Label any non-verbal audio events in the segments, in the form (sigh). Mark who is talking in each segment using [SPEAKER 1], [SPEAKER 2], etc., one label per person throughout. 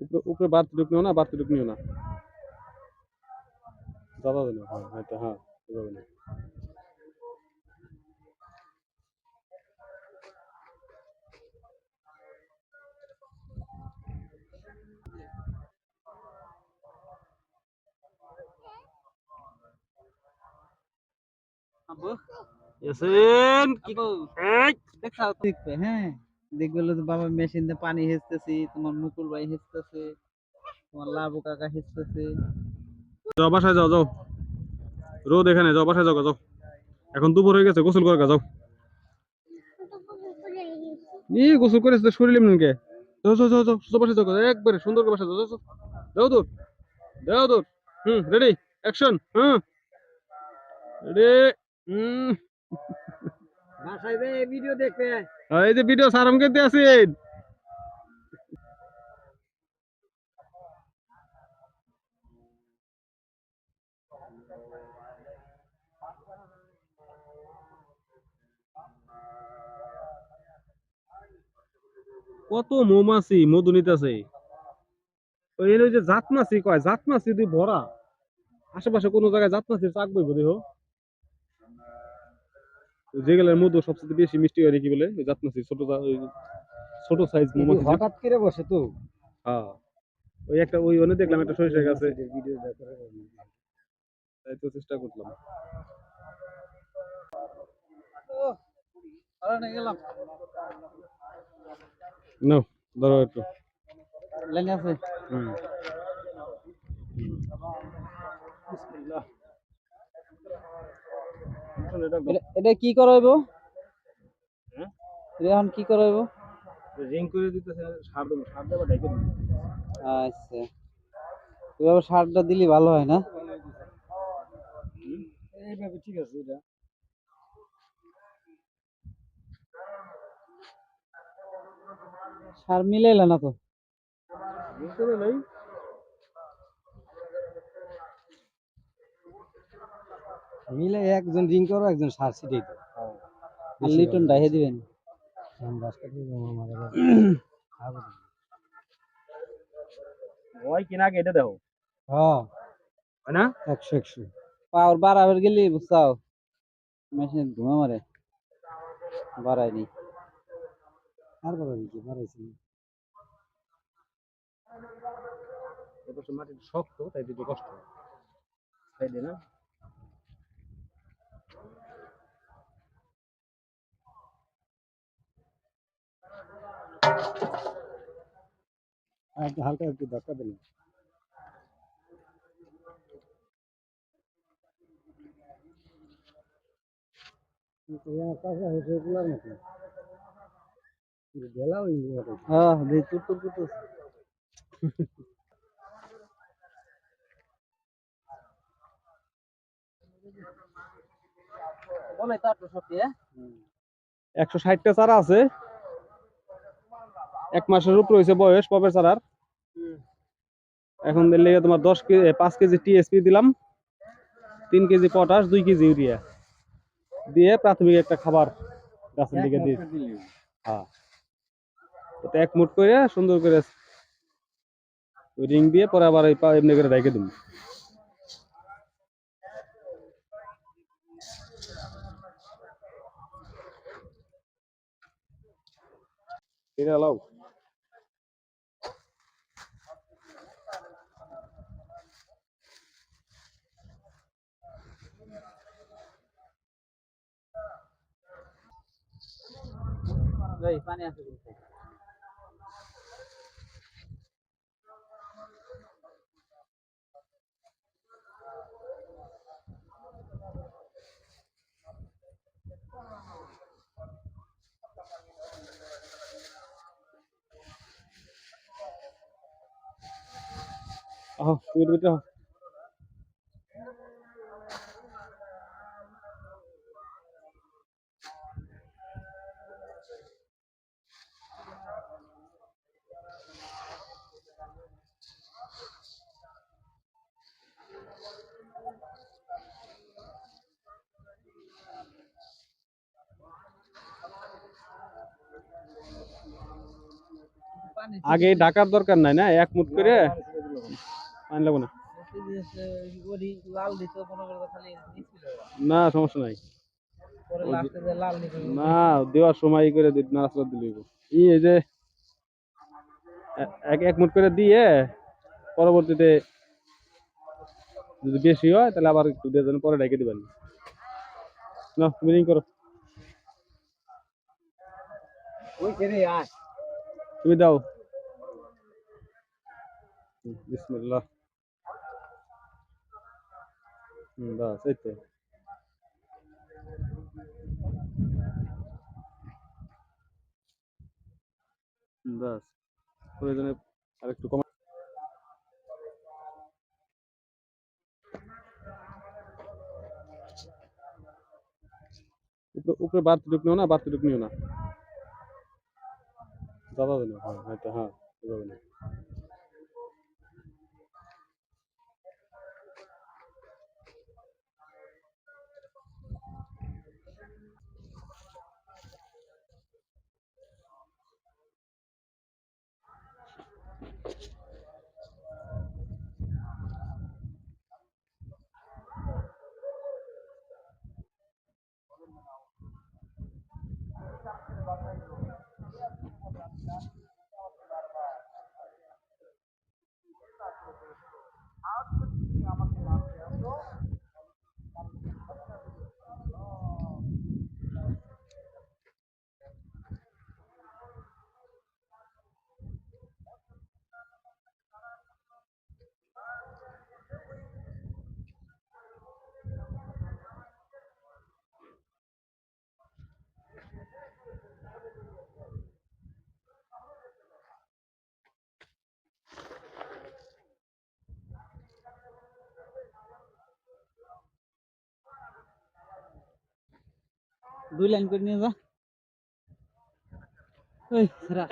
[SPEAKER 1] উপরে উপরে বাড়তি নিও না বাড়তি নিও না দাদা দিন হ্যাঁ হ্যাঁ তো হ্যাঁ এভাবে নাও।
[SPEAKER 2] আব্বু
[SPEAKER 1] ইয়াসিন কি
[SPEAKER 2] আব্বু
[SPEAKER 1] এই
[SPEAKER 2] দেখাও দেখবে হ্যাঁ দেখবে বাবা মেশিন দিয়ে পানি হেঁচতেছি তোমার মুকুল ভাই হেঁচতেছে তোমার লাবু কাকা হেঁচতেছে
[SPEAKER 1] যাও বাসায় যাও যাও। রোদ এখানে যাও বাসায় যাও যাও। এখন দুপুর হয়ে গেছে গোসল করে যাও। ই গোসল করেছে তো শরীর এমনি কে? যাও যাও যাও যাও বাসায় যাও একবারে সুন্দর করে বাসায় যাও যাও যাও। দূর যাও দূর। হুম রেডি অ্যাকশন হুম। রেডি হুম।
[SPEAKER 2] বাসায় যে ভিডিও দেখবে।
[SPEAKER 1] এই যে ভিডিও সারাম করতে আছেন কত মৌমাছি মধু নিতেছে। ওই যে জাত মাছি কয় জাত মাছি দিয়ে ভরা। আশেপাশে কোনো জায়গায় জাত মাছির চাক বইব দেহ। যেগুলোর মধু সবচেয়ে বেশি মিষ্টি হয় কি বলে? ওই জাত মাছি ছোট ছোট সাইজ মৌমাছি যে-
[SPEAKER 2] হঠাৎ করে বসে তো।
[SPEAKER 1] হ্যাঁ। ওই একটা ওই অনেক দেখলাম একটা সরিষা গাছে।
[SPEAKER 2] ভিডিও
[SPEAKER 1] তাই তো চেষ্টা করলাম। নাও ধরো একটু।
[SPEAKER 2] লাইনে আছে?
[SPEAKER 1] হুম।
[SPEAKER 2] এটা- কি করাইব
[SPEAKER 1] হ্যাঁ?
[SPEAKER 2] এখন কি করাইব
[SPEAKER 1] রিং করে দিতেছে সার দেবো সার দেবো ঢেকে
[SPEAKER 2] আচ্ছা। এভাবে সারটা দিলে ভালো হয় না?
[SPEAKER 1] এইভাবে ঠিক আছে এটা।
[SPEAKER 2] সার মিলাইলা না তো?
[SPEAKER 1] বুঝতে নাই
[SPEAKER 2] মিলে একজন রিং করো একজন সার ছিটাই দাও। আর লিটন ডাহে দিবেন। (coughs)
[SPEAKER 1] ওই কিনা কেটে দাও
[SPEAKER 2] হ্যাঁ।
[SPEAKER 1] হয় না?
[SPEAKER 2] একশো একশো। পাওয়ার বাড়াবার গেলি বুঝছাও মেশিন ধোঁয়া মারে। বাড়ায়নি। আর বাড়াবি কি? বাড়াইছি
[SPEAKER 1] এবার মাটি শক্ত তাই দিতে কষ্ট। তাই দে না
[SPEAKER 2] একটু হালকা একটু ধাক্কা দিলাম হ্যাঁ সত্যি হ্যাঁ?
[SPEAKER 1] একশো ষাটটা চারা আছে। এক মাসের উপর হয়েছে বয়স পপের চারার। এখন দিলে তোমার দশ কেজি পাঁচ কেজি টিএসপি দিলাম। তিন কেজি পটাশ দুই কেজি ইউরিয়া। দিয়ে প্রাথমিক একটা খাবার গাছের দিকে দিই হ্যাঁ। এক মুঠ করে সুন্দর করে রিং দিয়ে পরে আবার এমনি করে রেখে দিন এটা লাও।
[SPEAKER 2] এই পানি আছে কিন্তু
[SPEAKER 1] আহ তুমি এর আগে ডাকার দরকার নাই না? এক মুঠ করে পানি লাগবো না? না, সমস্যা নাই। না, দেওয়ার সময় করে দিলে এই যে এক এক মুঠ করে দিয়ে পরবর্তীতে যদি বেশি হয়, তাহলে আবার একটু দেন, পরে ডেকে দিবেন। না তুমি করো।
[SPEAKER 2] ওই আয়।
[SPEAKER 1] তুমি দাও। বিসমিল্লাহ। হুম, বাস, এই বাস, প্রয়োজনে আরেকটু কমা উপরে বাড়তি টুক নিও না, বাড়তি টুক নিও না দাদা দেন হ্যাঁ হয়তো হ্যাঁ এভাবে না
[SPEAKER 2] দুই লাইন করে নিয়ে যা। ওই সেরা।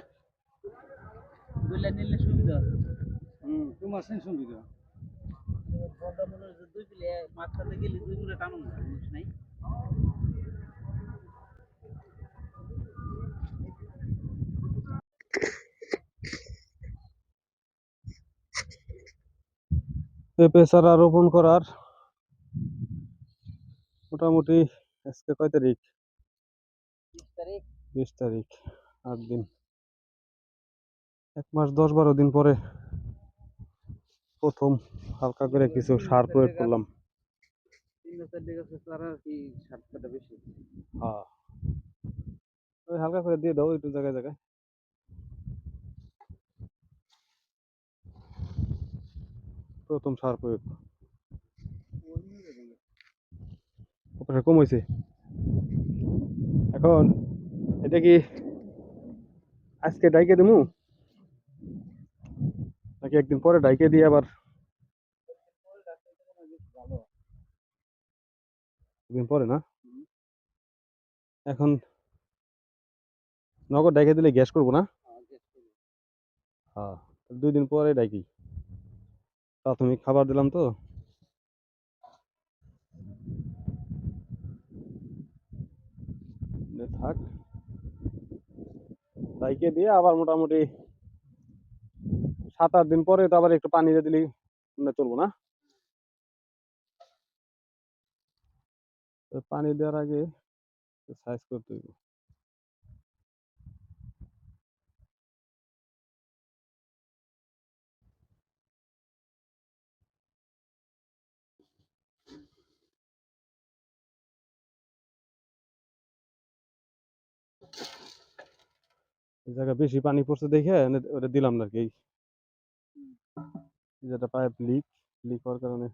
[SPEAKER 2] দুই লাইন নিলে সুবিধা।
[SPEAKER 1] হুম তোমার সেন সুবিধা
[SPEAKER 2] দুই পিলে মাঝখানে গেলি দুই টানুন নাই
[SPEAKER 1] পেঁপে চারা রোপণ করার মোটামুটি আজকে কয় তারিখ? বিশ তারিখ, আট দিন। এক মাস, দশ বারো দিন পরে প্রথম হালকা করে কিছু সার প্রয়োগ করলাম। হ্যাঁ। ওই হালকা করে দিয়ে দাও একটু জায়গায় জায়গায়। প্রথম সার প্রয়োগ। কম হয়েছে এখন এটা কি আজকে ডাইকে দেবো নাকি একদিন পরে ডাইকে দিয়ে আবার একদিন পরে না? এখন নগদ ডাইকে দিলে গ্যাস করব না? হ্যাঁ দুই দিন পরে ডাইকি। প্রাথমিক খাবার দিলাম তো। থাক। ডাইকে দিয়ে আবার মোটামুটি সাত আট দিন পরে তো আবার একটু পানি দিয়ে দিলেই মানে চলবো না? পানি দেওয়ার আগে সাইজ করতে এই জায়গায় বেশি পানি পড়ছে দেখে এনে ওটা দিলাম না আর কি। এই যেটা পাইপ লিক লিক হওয়ার কারণে।